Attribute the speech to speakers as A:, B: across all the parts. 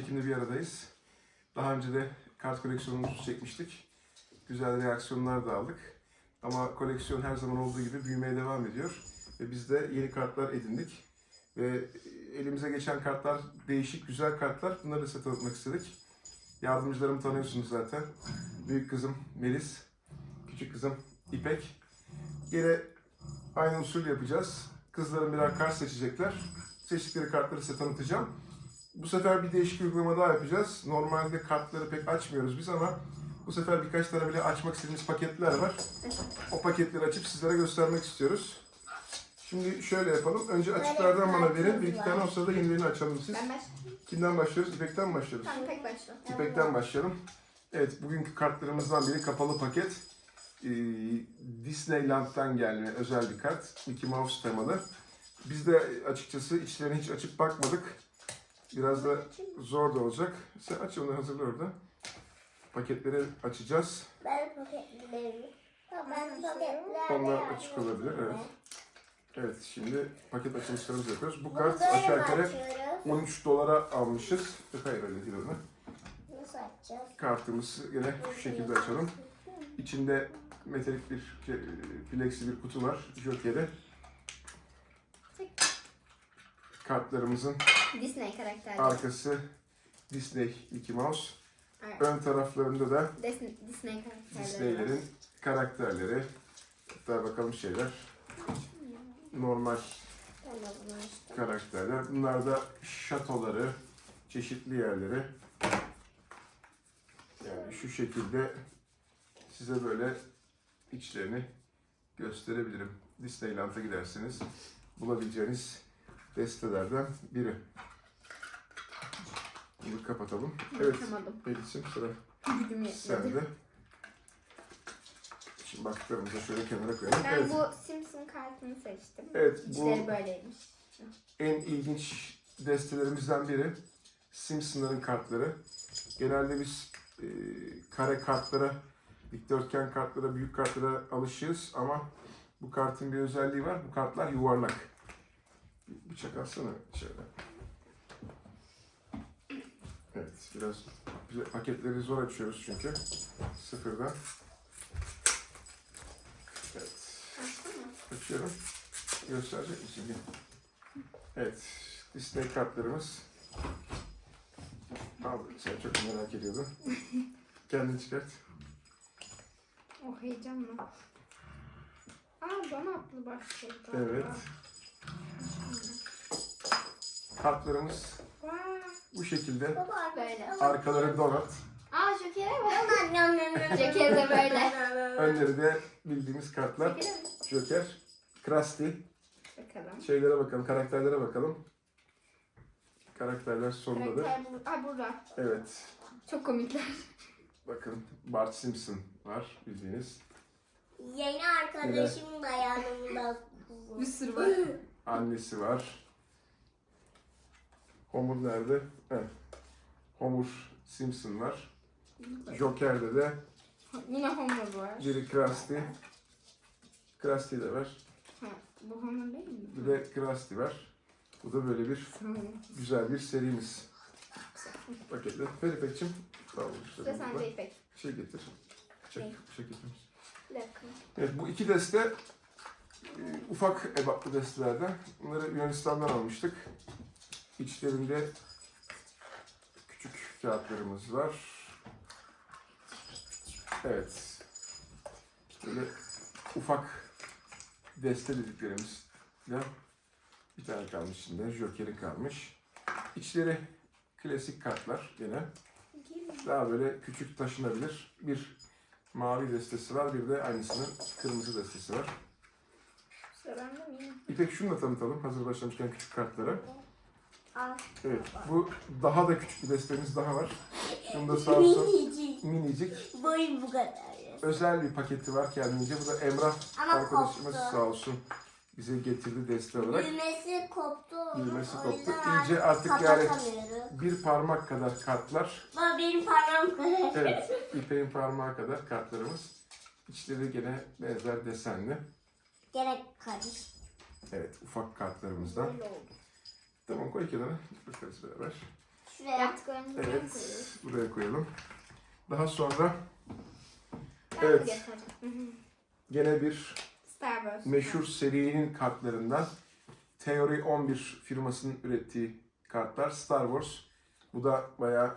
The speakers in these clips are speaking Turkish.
A: çekimde bir aradayız. Daha önce de kart koleksiyonumuzu çekmiştik. Güzel reaksiyonlar da aldık. Ama koleksiyon her zaman olduğu gibi büyümeye devam ediyor. Ve biz de yeni kartlar edindik. Ve elimize geçen kartlar değişik, güzel kartlar. Bunları da size tanıtmak istedik. Yardımcılarımı tanıyorsunuz zaten. Büyük kızım Melis, küçük kızım İpek. Yine aynı usul yapacağız. Kızlarım birer kart seçecekler. Seçtikleri kartları size tanıtacağım. Bu sefer bir değişik uygulama daha yapacağız. Normalde kartları pek açmıyoruz biz ama bu sefer birkaç tane bile açmak istediğimiz paketler var. O paketleri açıp sizlere göstermek istiyoruz. Şimdi şöyle yapalım. Önce açıklardan bana verin. Bir iki tane o sırada yenilerini açalım siz.
B: Ben başlayayım.
A: Kimden başlıyoruz? İpek'ten mi başlıyoruz?
B: Tamam tek başla.
A: İpek'ten başlayalım. Evet, bugünkü kartlarımızdan biri kapalı paket. Ee, Disneyland'dan gelme özel bir kart. Mickey Mouse temalı. Biz de açıkçası içlerini hiç açıp bakmadık. Biraz da zor da olacak. Sen aç onu hazırla orada. Paketleri açacağız.
C: Ben paketlerim. Ben paketler.
A: Onlar açık olabilir, evet. Evet, şimdi paket açılışlarımızı yapıyoruz. Bu kart aşağı yukarı
C: açıyoruz?
A: 13 dolara almışız. Hayır öyle değil onu.
C: Nasıl açacağız?
A: Kartımızı yine şu şekilde açalım. İçinde metalik bir plexi bir kutu var. Joker'i. Kartlarımızın
B: Disney karakterleri.
A: arkası Disney Mickey Mouse.
B: Evet.
A: Ön taraflarında da
B: Disney, Disney karakterleri.
A: Disney'lerin karakterleri. Hatta bakalım şeyler. Normal
C: Ben de bunu açtım.
A: karakterler. Bunlar da şatoları, çeşitli yerleri. Yani şu şekilde size böyle içlerini gösterebilirim. Disneyland'a giderseniz bulabileceğiniz destelerden biri. Bunu kapatalım. Evet,
B: Yapamadım.
A: Melis'im sıra
B: Gücüm yetmedi.
A: sende. Şimdi baktıklarımızı şöyle kenara koyalım.
B: Ben
A: Evet,
B: bu Simpson kartını seçtim.
A: evet bu
B: İçleri böyleymiş.
A: en ilginç destelerimizden biri Simpsonların kartları. Genelde biz e, kare kartlara, dikdörtgen kartlara, büyük kartlara alışığız ama bu kartın bir özelliği var. Bu kartlar yuvarlak. Bir Bıçak alsana şöyle. Evet, biraz bize paketleri zor açıyoruz çünkü. Sıfırdan. Evet. Açıyorum. Gösterecek misin? Evet, Disney kartlarımız. Al, sen çok merak ediyordun. Kendin çıkart.
B: Oh heyecanlı. Aa donatlı başladı.
A: Evet. Kartlarımız bu şekilde.
C: Baba
B: Böyle.
A: Arkaları donat,
B: Aa Joker'e bak.
C: Joker
B: Joker de böyle.
A: önleri de bildiğimiz kartlar. Joker, Krusty.
B: Bakalım.
A: Şeylere bakalım, karakterlere bakalım. Karakterler sondadır.
B: Karakter bu. Burada.
A: Evet,
B: Çok komikler.
A: bakın Bart Simpson var bildiğiniz.
C: Yeni arkadaşım da yanımda.
B: Bir sürü var.
A: Annesi var. Homer nerede? Heh. Homer Simpson var. Joker'de de
B: Yine Homer var.
A: Jerry Krusty. Krusty de var.
B: Ha, bu Homer değil mi?
A: Bir de Krusty var. Bu da böyle bir güzel bir serimiz. Paketle. Feripek'cim. Sağ olun. işte
B: İşte
A: burada.
B: sen de İpek.
A: Şey getir. Çek,
B: Ne? Bir dakika.
A: Evet bu iki deste e, ufak ebatlı destelerden. Bunları Yunanistan'dan almıştık. İçlerinde küçük kağıtlarımız var. Evet. Böyle ufak deste dediklerimiz. Ya bir tane kalmış içinde. Joker'i kalmış. İçleri klasik kartlar gene. Daha böyle küçük taşınabilir. Bir mavi destesi var. Bir de aynısının kırmızı destesi var. İpek şunu da tanıtalım. Hazır başlamışken küçük kartları. Evet. Bu daha da küçük bir destemiz daha var. Bunda sağ olsun
C: Minicik.
A: minicik.
C: Boyu bu kadar.
A: Özel bir paketi var kendince. Bu da Emrah
C: Ama
A: arkadaşımız
C: koptu.
A: sağ olsun bize getirdi deste olarak.
C: Düğmesi koptu.
A: Düğmesi
C: O
A: koptu.
C: yüzden
A: İyice artık yani
C: kapatamıyorum.
A: bir parmak kadar kartlar.
C: Baba benim parmağım kadar.
A: Evet. İpek'in parmağı kadar kartlarımız. İçleri gene benzer desenli.
C: Gerek karış.
A: Evet. Ufak kartlarımızdan.
B: Böyle oldu.
A: Tamam koy kenara. Bakarız beraber.
C: Şuraya.
B: Yaptıklarımızı buraya
A: Evet,
B: koyuyoruz.
A: buraya koyalım. Daha sonra
B: Ben
A: Evet.
B: getirdim.
A: Gene bir
B: Star Wars.
A: meşhur serinin kartlarından Theory 11 firmasının ürettiği kartlar Star Wars. Bu da bayağı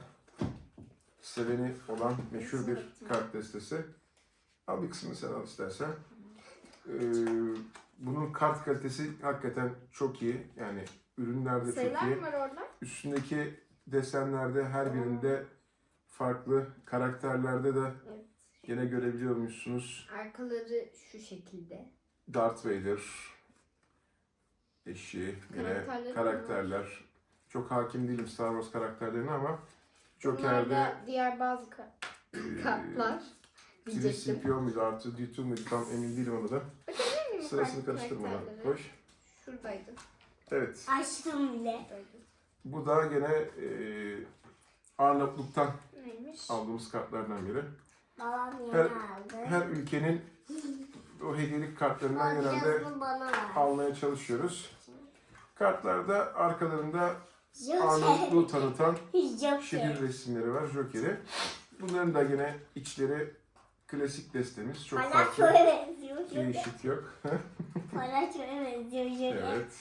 A: seveni olan meşhur bir kart destesi. Al bir kısmını sen al istersen. Ee, bunun kart kalitesi hakikaten çok iyi. Yani ürünler de çok
B: Sayılar
A: iyi.
B: mı var orada?
A: Üstündeki desenlerde her birinde farklı karakterlerde de
B: Evet.
A: gene görebiliyormuşsunuz.
B: Arkaları şu şekilde.
A: Darth Vader, eşi, yine karakterler. Çok hakim değilim Star Wars karakterlerine ama Joker'de
B: da diğer bazı ka-
A: e,
B: kartlar. Diyecektim.
A: C3PO muydu, R2-D2 muydu tam emin değilim onu da. Sırasını karıştırmadan.
B: karakterlere?
A: Koş.
B: Şuradaydı.
A: Evet.
C: Açtım bile.
A: Bu da gene e, Arnavutluk'tan
B: Neymiş?
A: aldığımız kartlardan biri.
C: Babam yeni
A: Her-
C: aldı.
A: Her ülkenin o hediyelik kartlarından
C: Ama
A: genelde
C: bana
A: almaya çalışıyoruz. Kartlarda arkalarında
C: Joker.
A: Arnavutluğu tanıtan
C: Joker.
A: şehir resimleri var, Joker'i. Bunların da yine içleri klasik destemiz. Çok farklı
C: Palyaçoya benziyor.
A: değişik yok.
C: Palyaçoya benziyor
A: evet.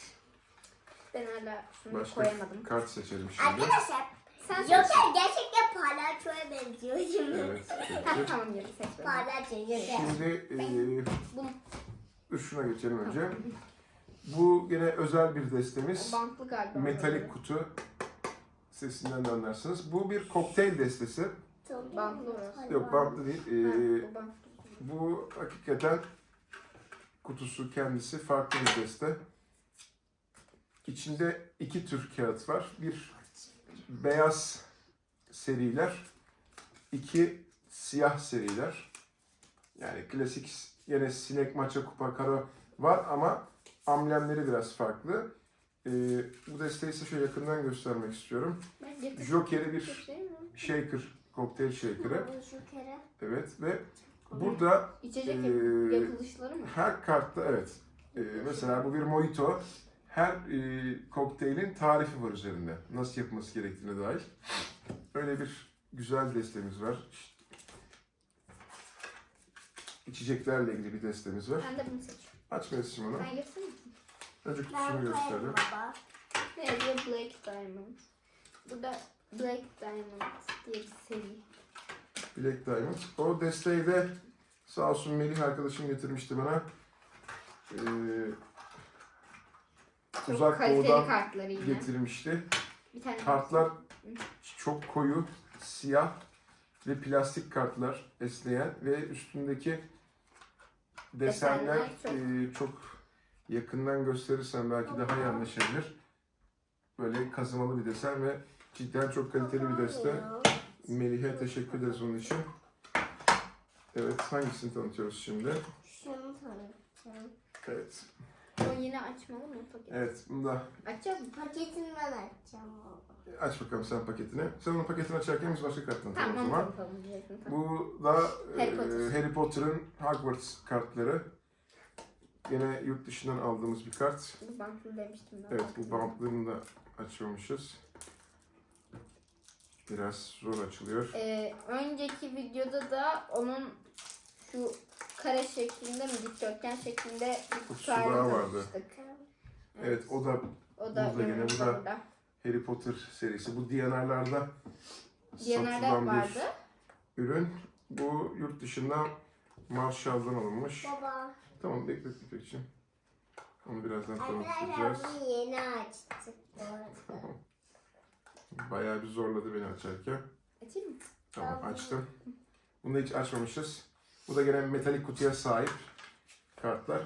B: Ben hala şunu
A: Başka
B: koyamadım.
A: kart seçelim şimdi.
C: Arkadaşlar
B: Sen
C: Joker gerçekten palyaçoya benziyor şimdi.
A: Evet.
B: Ha,
A: peki.
B: tamam yeri seç. beni.
C: Palyaço Joker.
A: Şimdi eee
B: Bunu
A: dur şuna geçelim önce. Bu yine özel bir destemiz.
B: bantlı galiba.
A: Metalik kutu sesinden de anlarsınız. Bu bir kokteyl destesi.
B: Bantlı orası.
A: Yok bantlı değil.
B: Ha,
A: Eee,
B: bu
A: hakikaten kutusu kendisi farklı bir deste. İçinde iki tür kağıt var. Bir beyaz seriler, iki siyah seriler. Yani klasik yine sinek, maça, kupa, karo var ama amblemleri biraz farklı. Ee, bu desteği size şöyle yakından göstermek istiyorum. Joker'i
B: Bir şey
A: shaker, kokteyl shaker'ı.
C: Joker'e.
A: Evet ve burada
B: İçecek yapılışları mı?
A: her kartta evet. Ee, mesela bu bir mojito. Her e, kokteylin tarifi var üzerinde. Nasıl yapılması gerektiğine dair. Öyle bir güzel destemiz var. İçeceklerle ilgili bir destemiz var.
B: Ben de bunu seçiyorum.
A: Aç Melis'cim onu.
B: Ben getirsene.
A: Önce
C: Ben
A: kutusunu gösterelim.
C: baba.
B: Ne yazıyor? Black Diamond. Burada Black Diamond diye bir seri.
A: Black Diamond. O desteği de sağ olsun Melih arkadaşım getirmişti bana. Ee,
B: Çok
A: uzak doğudan
B: kartları yine.
A: getirmişti.
B: Bir tane
A: Kartlar çok koyu, siyah ve plastik kartlar esneyen ve üstündeki desenler
B: Desenler
A: e, çok yakından gösterirsen belki daha iyi anlaşılır. Böyle kazımalı bir desen ve cidden çok kaliteli bir deste. Melih'e teşekkür ederiz onun için. Evet, hangisini tanıtıyoruz şimdi?
C: Şunu tanıtacağım.
A: Evet,
B: O yine açmalı mı paketi?
A: evet. Bunu da
B: Açacağız mı?
C: Paketinden açacağım
A: aç bakalım sen paketini. Sen onun paketini açarken biz başka kartını tanıtalım o
B: Tamam,
A: zaman.
B: Tamam.
A: Bu da
B: Harry
A: e,
B: Potter.
A: Harry Potter'ın Hogwarts kartları. Yine yurt dışından aldığımız bir kart.
B: Bu bantlı demiştim ben.
A: Evet bu bantlarını da açmamışız. Biraz zor açılıyor.
B: Ee, önceki videoda da onun şu kare şeklinde mi dikdörtgen şeklinde bir
A: Kutusu
B: kutu
A: daha
B: halinde
A: vardı.
B: tanıtmıştık.
A: Evet o da
B: O da
A: Burada gene, bu da
B: burada.
A: Harry Potter serisi. Bu DNR'larda satılan
B: vardı.
A: bir ürün. Bu yurt dışından Marshall'dan alınmış.
C: Baba.
A: Tamam bekle bekle için. Onu birazdan
C: Arkadaşlar
A: tanıtacağız.
C: bunu yeni açtık bu arada.
A: Bayağı bir zorladı beni açarken.
B: Açayım mı?
A: Tamam açtım. Bunu da hiç açmamışız. Bu da gene metalik kutuya sahip kartlar.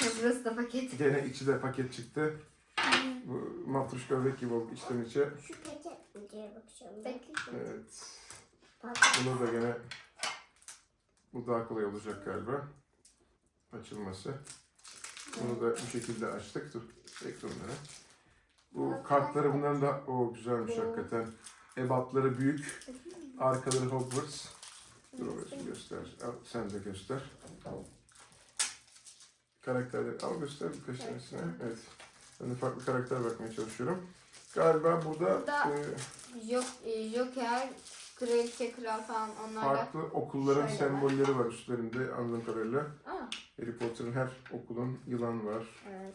B: Burası da paket.
A: Gene içi de paket çıktı. Bu matruşka bebek gibi oldu içten içe.
C: Şu paket mi diye.
B: Bekle.
A: Evet.
C: Bak.
A: Bunu da gene bu daha kolay olacak galiba. Açılması. Bunu da bu şekilde açtık. Dur. Bekle onları. Bu kartları bunların da o güzelmiş hakikaten. Ebatları büyük. Arkaları Hogwarts. Dur orası göster. Al, sen de göster. Karakterleri al göster birkaç tanesine. Evet. Ben de farklı karakter bakmaya çalışıyorum. Galiba burada
B: Burada-
A: e,
B: e, Joker, Kraliçe, Kral falan onlarla.
A: Farklı okulların
B: Şöyle
A: sembolleri var üstlerinde anladığım kadarıyla.
B: Aa,
A: Harry Potter'ın her okulun yılan var,
B: evet.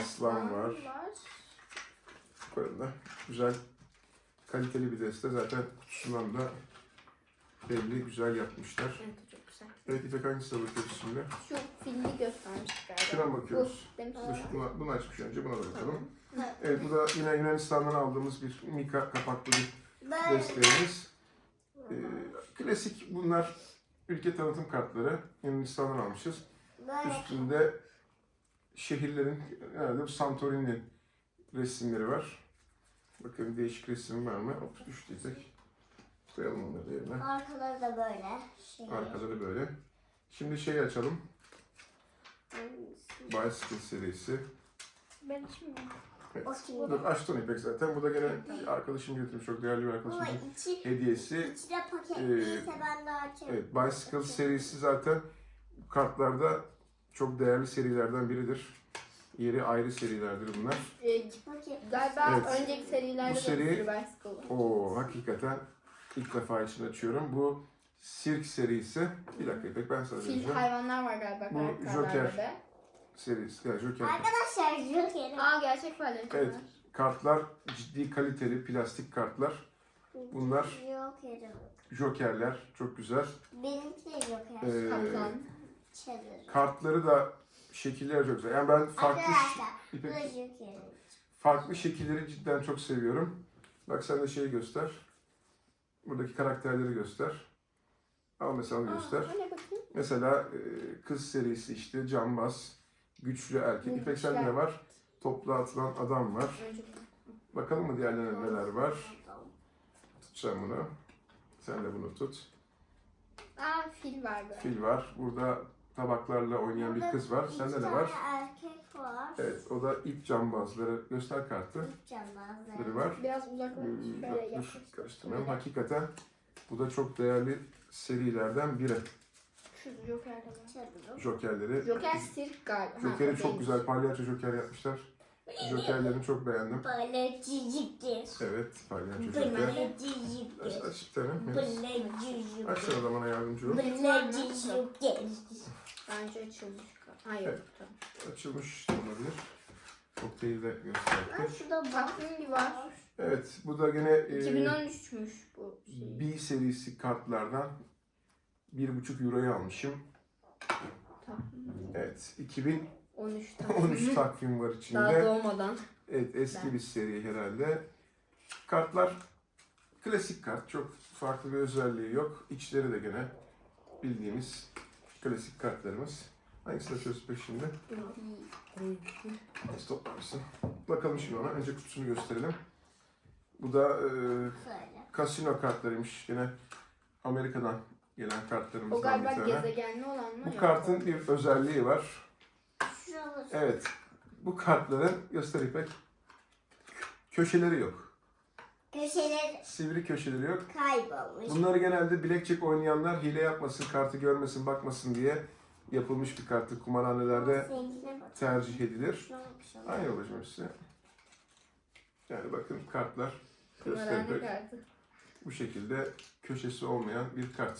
A: Aslan var. Böyle de güzel, kaliteli bir deste. Zaten kutusundan da belli güzel yapmışlar.
B: Evet çok güzel.
A: Evet İpek hangisine bakıyoruz şimdi?
B: Şu filmi göstermiştik galiba.
A: Şuna bakıyoruz?
B: Bu.
A: Dur, buna, bunu açmış önce buna da bakalım.
C: Tamam.
A: Evet bu da yine Yunanistan'dan aldığımız bir Mika kapaklı bir
C: Böyle.
A: desteğimiz. Ee, klasik bunlar ülke tanıtım kartları. Yunanistan'dan almışız.
C: Böyle.
A: Üstünde şehirlerin, herhalde bu Santorini'nin resimleri var. Bakın değişik resim var mı? Hop düştü tek. Koyalım onları yerine.
C: Arkaları da böyle. Şey.
A: Arkaları böyle. Şimdi şeyi açalım. Bicycle serisi.
B: Ben şimdi.
A: Evet. Dur açtın İpek zaten. Bu da gene arkadaşım getirmiş. Çok değerli bir
C: Ama
A: arkadaşımızın
C: içi,
A: hediyesi.
C: içi de paketliyse ben de açarım.
A: Evet, Bicycle serisi zaten kartlarda çok değerli serilerden biridir. Yeri ayrı serilerdir bunlar.
B: E,
C: Paket.
B: galiba
A: Evet.
B: önceki serilerde
A: Bu
B: de
A: seri-
B: sürü bicycle var.
A: Oo, hakikaten ilk defa için açıyorum. Bu Sirk serisi. Bir dakika İpek ben sana
B: Fil
A: vereceğim.
B: hayvanlar var galiba
A: Bu
B: karakterlerde
A: Joker.
B: de.
A: Serisi. Yani Joker.
C: Arkadaşlar Joker'im.
B: Aa gerçek palyaçolar.
A: Evet. Kartlar ciddi kaliteli plastik kartlar. Bunlar
C: Joker'im.
A: Jokerler. Çok güzel.
C: Benimki de Joker.
A: Ee,
B: Kaplan.
C: Çadır.
A: Kartları da şekilleri çok güzel. Yani ben farklı İpek, farklı şekilleri cidden çok seviyorum. Bak sen de şeyi göster. Buradaki karakterleri göster. Al mesela onu göster.
B: Aa, öyle bakayım.
A: Mesela e, kız serisi işte cambaz, güçlü erkek. İpek sende ne var? Toplu atılan adam var. Bakalım mı diğerlerinde neler var? Tutacağım bunu. Sen de bunu tut.
B: Aa fil var böyle.
A: Fil var. Burada tabaklarla oynayan bir kız var. Sende ne var?
C: erkek var.
A: Evet, o da ip cambazları. Göster kartı.
C: Cambazlar.
A: Biri var.
B: Biraz uzaklaş.
A: Hmm,
B: Şöyle
A: dur,
B: yaklaş.
A: karıştırmayalım. Hakikaten bu da çok değerli serilerden biri.
B: Şu Joker'de var.
A: Jokerleri.
B: Joker sirk galiba. Ha,
A: Joker'i
B: o
A: çok
B: değilmiş.
A: güzel palyaço joker yapmışlar. Jokerlerini çok beğendim.
C: Böyle ciciktir.
A: Evet, joker.
C: Böyle
A: Aç,
C: ciciktir.
A: aç bir tane.
C: Ciciktir.
A: Aç sana da bana yardımcı ol.
C: Böyle ciciktir.
B: Bence açılmış. Hayır.
A: Evet.
B: Tamam.
A: Açılmış da olabilir. Kokteyli de
C: Ha,
A: gösterdik.
C: Şurada bak.
B: Takvim gibi var.
A: Evet, bu da gene e,
B: 2013'müş bu şey.
A: B serisi kartlardan 1,5 euroya almışım.
B: Tamam.
A: Evet, 2013
B: 13 takvim.
A: takvim var
B: Daha
A: içinde.
B: doğmadan.
A: Evet, eski
B: Ben.
A: bir seri herhalde. Kartlar klasik kart. Çok farklı bir özelliği yok. İçleri de gene bildiğimiz klasik kartlarımız. Hangisini açıyoruz peki şimdi? Nasıl toplamışsın? Bakalım şimdi ona. Önce kutusunu gösterelim. Bu da e, kasino kartlarıymış. Yine Amerika'dan gelen
B: O
A: kartlarımızdan
B: galiba
A: bir tane.
B: gezegenli olan mı?
A: Bu kartın bir özelliği var. Evet. Bu kartların göster İpek. Köşeleri yok.
C: Köşeler
A: Sivri köşeleri yok.
C: kaybolmuş.
A: Bunları genelde bilekçek oynayanlar hile yapmasın, kartı görmesin, bakmasın diye yapılmış bir kartı kumarhanelerde
C: Seninkine bak.
A: tercih edilir.
C: Bak, şuna bak.
A: Aynı babacığım hepsi. Yani bakın kartlar
B: Kumarhane
A: gösterecek.
B: kartı.
A: Bu şekilde köşesi olmayan bir kart.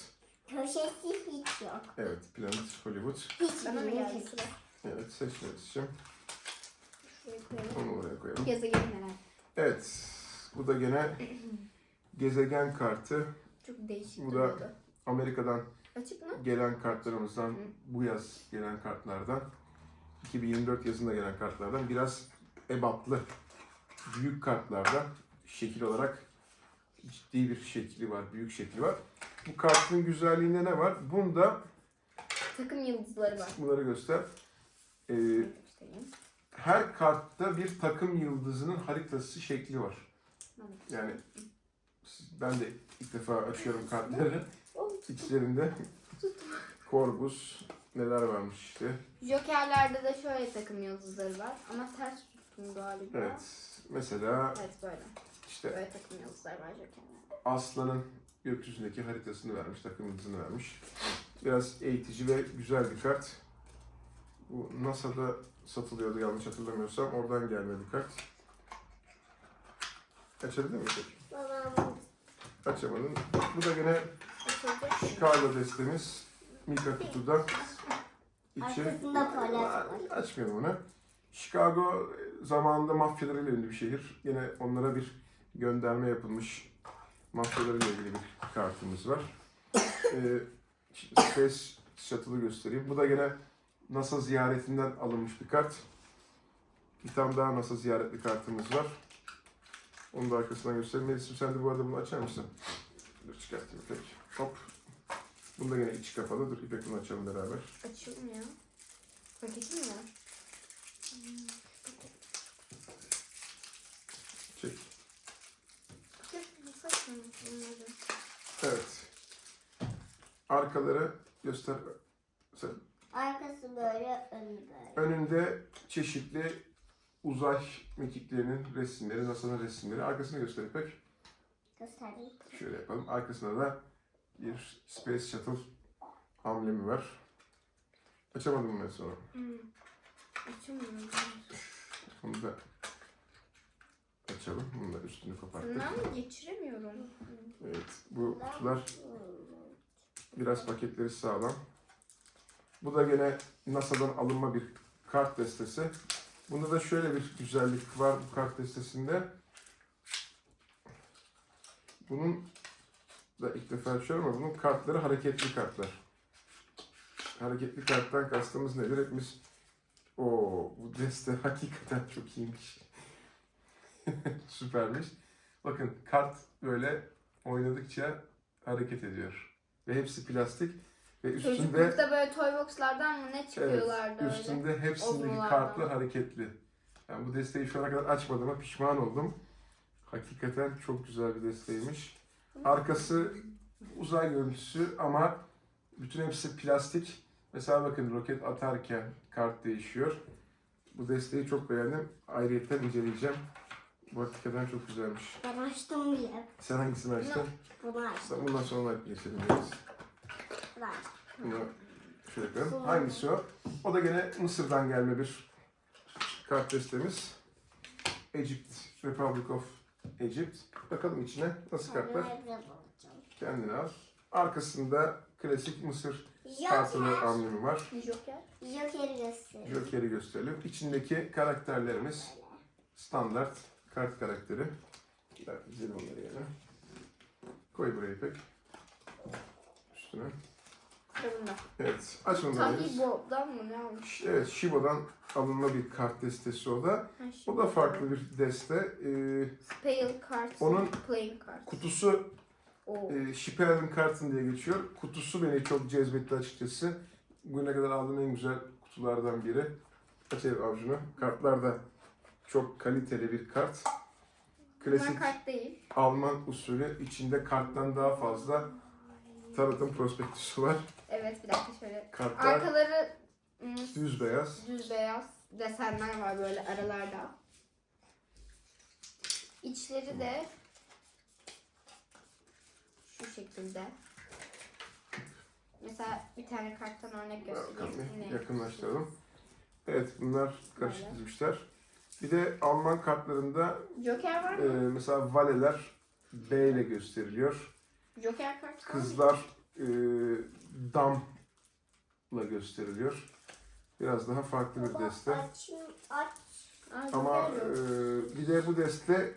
C: Köşesi hiç yok.
A: Evet, Planet Hollywood.
C: Hiç
B: Bana mı sıra?
A: Evet,
B: Şuraya koyalım.
A: onu oraya koyalım.
B: Gezegen herhalde.
A: Evet, bu da gene gezegen kartı.
B: Çok değişik
A: Bu da-
B: duruyordu.
A: Amerika'dan
B: Açık mı?
A: gelen kartlarımızdan, bu yaz gelen kartlardan, 2024 yazında gelen kartlardan biraz ebatlı, büyük kartlardan şekil olarak ciddi bir şekli var, büyük şekli var. Bu kartın güzelliğinde ne var? Bunda,
B: Takım yıldızları var.
A: bunları göster.
B: Göstereyim.
A: her kartta bir takım yıldızının haritası şekli var. Yani ben de ilk defa açıyorum kartları. İçlerinde Korbus neler varmış işte.
B: Jokerlerde de şöyle takım yıldızları var ama ters tuttum galiba.
A: Evet. Mesela
B: Evet böyle.
A: işte
B: Böyle takım yıldızları var Jokerlerde.
A: Aslan'ın gökyüzündeki haritasını vermiş, takım yıldızını vermiş. Biraz eğitici ve güzel bir kart. Bu NASA'da satılıyordu yanlış hatırlamıyorsam. Oradan gelme bir kart. Açabilir miyim peki?
C: Babam
A: Açamadım. Bu da
B: Açılacak.
A: Chicago destemiz. Mika kutuda. İçi... Açmayalım onu. Chicago zamanında mafyalarıyla ünlü bir şehir. Yine onlara bir gönderme yapılmış mafyalarıyla ilgili bir kartımız var. ee, Space Shuttle'ı göstereyim. Bu da gene NASA ziyaretinden alınmış bir kart. Bir tane daha NASA ziyaretli kartımız var. Onu da arkasından göstereyim. Melis'im sen de bu arada bunu açar mısın? Dur çıkartayım pek. Hop. Bunda gene içi kapalı. Dur İpek bunu açalım beraber.
B: Açılmıyor. Paketi mi var?
A: Çek. Evet. Arkaları göster. Sen.
C: Arkası böyle, önü böyle.
A: Önünde çeşitli uzay mekiklerinin resimleri, NASA'nın resimleri. Arkasını göster İpek.
C: Göstereyim.
A: Şöyle yapalım. Arkasında da bir Space Shuttle amblemi var. Açamadım ben sonra.
B: Hmm. Açılmıyor.
A: Bunu da açalım. Bunu da üstünü kapattık.
B: Bundan mı geçiremiyorum?
A: Evet. Bu kutular Biraz paketleri sağlam. Bu da gene NASA'dan alınma bir kart destesi. Bunda da şöyle bir güzellik var bu kart destesinde. Bunun da ilk defa açıyorum ama bunun kartları hareketli kartlar. Hareketli karttan kastımız nedir? Hepimiz o bu deste hakikaten çok iyiymiş. Süpermiş. Bakın kart böyle oynadıkça hareket ediyor. Ve hepsi plastik ve üstünde
B: Çocuklukta böyle toy boxlardan mı ne
A: evet,
B: çıkıyorlardı öyle?
A: üstünde hepsindeki
B: Ozmolardan.
A: kartlar hareketli. Yani bu desteği şu ana kadar açmadığıma pişman oldum. Hakikaten çok güzel bir desteğiymiş. Arkası uzay görüntüsü ama bütün hepsi plastik. Mesela bakın roket atarken kart değişiyor. Bu desteği çok beğendim. Ayrıyetten inceleyeceğim. Bu hakikaten çok güzelmiş.
C: Ben açtım bile.
A: Sen hangisini açtın?
C: Bunu açtım.
A: Sen bundan sonra geçelim. biraz.
C: Bunu
A: şöyle koyalım. Hangisi o? O da gene Mısır'dan gelme bir kart destemiz. Egypt, Republic of Egypt. Bakalım içine nasıl kartlar. Kendini al. Arkasında klasik Mısır kartının
C: Joker.
A: amblemi var.
B: Joker.
C: Joker'i göstereyim.
A: Joker'i gösterelim. İçindeki karakterlerimiz standart kart karakteri. Dizelim onları yerine. Koy buraya pek. Üstüne.
B: Kitabında.
A: Evet. Aç onu da Melis.
B: Bob'dan mı ne almış?
A: Evet, Shibo'dan alınma bir kart destesi o da.
B: Ha,
A: O da farklı bir deste. Ee,
B: Spell card.
A: Onun-
B: Playing card.
A: kutusu
B: Oo.
A: e, Shipper'ın kartın diye geçiyor. Kutusu beni çok cezbetti açıkçası. Bugüne kadar aldığım en güzel kutulardan biri. Aç ev avucunu. Kartlar da çok kaliteli bir kart. Klasik
B: kart değil.
A: Alman usulü içinde karttan daha fazla tanıtım prospektüsü var.
B: Evet bir dakika şöyle.
A: Kartlar
B: Arkaları ım,
A: düz beyaz.
B: düz beyaz desenler var böyle aralarda. İçleri de şu şekilde. Mesela bir tane karttan örnek göstereyim. Yine
A: yakınlaştıralım. Evet bunlar karışık
B: Böyle.
A: dizmişler. Bir de Alman kartlarında
B: Joker var
A: e,
B: mı?
A: mesela valeler B ile gösteriliyor.
B: Joker kart var mı?
A: Kızlar e, damla gösteriliyor. Biraz daha farklı bir deste.
C: Aç.
A: Ama e, bir de bu deste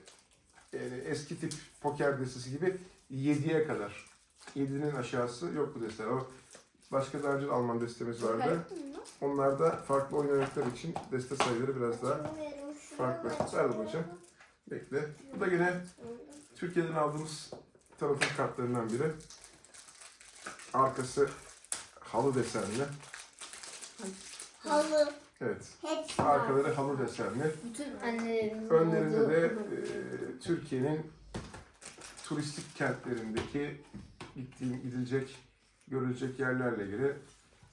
A: yani eski tip poker destesi gibi 7'ye kadar. 7'nin aşağısı yok bu deste. O başka daha önce Alman destemiz vardı.
B: bunda?
A: Onlarda farklı oynayanlar için deste sayıları biraz daha farklı. Ver babacığım. bekle. Bu da yine Türkiye'den aldığımız tanıtım kartlarından biri. Arkası halı desenli.
C: Halı.
A: Evet.
C: Hepsi
A: Arkaları halı desenli.
B: Bütün
A: Önlerinde de e, Türkiye'nin turistik kentlerindeki gittiğim, gidilecek, görülecek yerlerle ilgili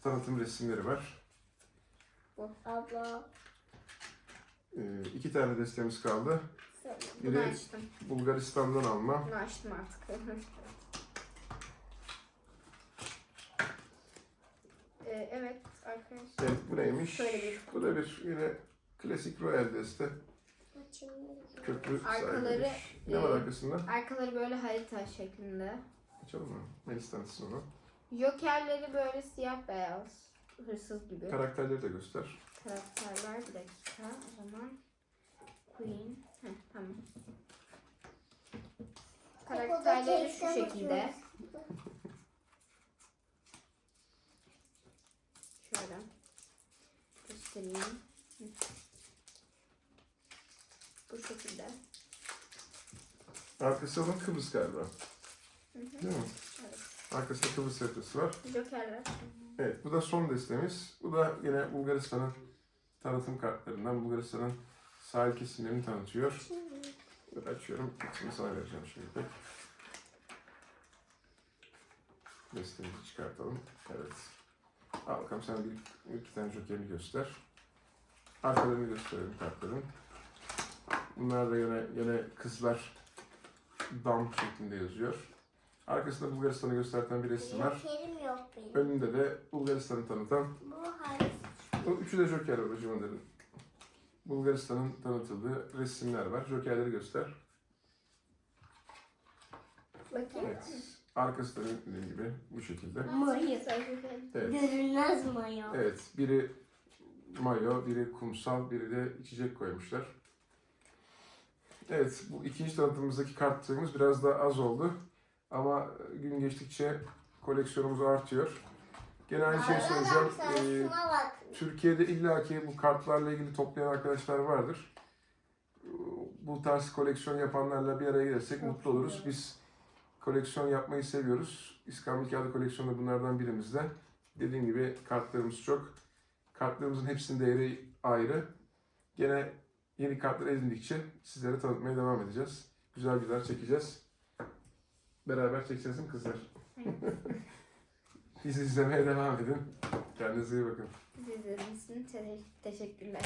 A: tanıtım resimleri var.
C: Abla.
A: E, iki tane destemiz kaldı.
B: Bunu
A: Biri
B: açtım.
A: Bulgaristan'dan alma.
B: Bunu açtım artık. Ee, evet arkadaşlar.
A: Evet bu neymiş?
B: Şöyle bir-
A: Bu da bir yine klasik Royal deste. Köprü
B: Arkaları,
A: sahibiymiş. Ne var
B: e,
A: arkasında?
B: Arkaları böyle harita şeklinde.
A: Açalım mı? Melis tanıtsın onu.
B: Jokerleri böyle siyah beyaz. Hırsız gibi.
A: Karakterleri de göster.
B: Karakterler bir dakika. O zaman Queen. Heh, tamam. Karakterleri şu şekilde. Şöyle. Göstereyim. Hı. Bu şekilde.
A: Arkası onun Kıbrıs galiba. Değil mi?
B: Evet.
A: Arkasında Kıbrıs haritası var.
B: Jokerler.
A: Evet, bu da son destemiz. Bu da yine Bulgaristan'ın tanıtım kartlarından. Bulgaristan'ın sahil kesimlerini tanıtıyor. Dur açıyorum. Şimdi sana vereceğim şimdi. Destemizi çıkartalım. Evet. Al bakalım sen bir, iki tane jokerini göster. Arkalarını gösterelim kartların. Bunlar da yine, yine kızlar dam şeklinde yazıyor. Arkasında Bulgaristan'ı gösteren bir resim var.
C: Jokerim yok benim.
A: Önünde de Bulgaristan'ı tanıtan,
C: Bu hangisi?
A: bu üçü de Joker hocam onların. Bulgaristan'ın tanıtıldığı resimler var. Jokerleri göster.
B: Bakayım.
A: Evet. Arkası da dediğim gibi bu şekilde.
C: Mayı.
A: Evet.
C: Görünmez mayo.
A: Evet. Biri mayo, biri kumsal, biri de içecek koymuşlar. Evet. Bu ikinci tanıtımımızdaki kartlarımız biraz daha az oldu. Ama gün geçtikçe koleksiyonumuz artıyor. Gene aynı şeyi söyleyeceğim.
C: Adam sen
A: Ee,
C: şuna bak.
A: Türkiye'de illaki bu kartlarla ilgili toplayan arkadaşlar vardır. Bu tarz koleksiyon yapanlarla bir araya gelirsek mutlu oluruz. Biz koleksiyon yapmayı seviyoruz. İskambil Kağıdı koleksiyonu da bunlardan birimizde. Dediğim gibi kartlarımız çok. Kartlarımızın hepsinin değeri ayrı. Gene yeni kartlar edindikçe sizlere tanıtmaya devam edeceğiz. Güzel güzel çekeceğiz. Beraber çekeceğiz mi kızlar? Bizi izlemeye devam edin. Kendinize iyi bakın.
B: Siz izlediğiniz için te- teşekkürler.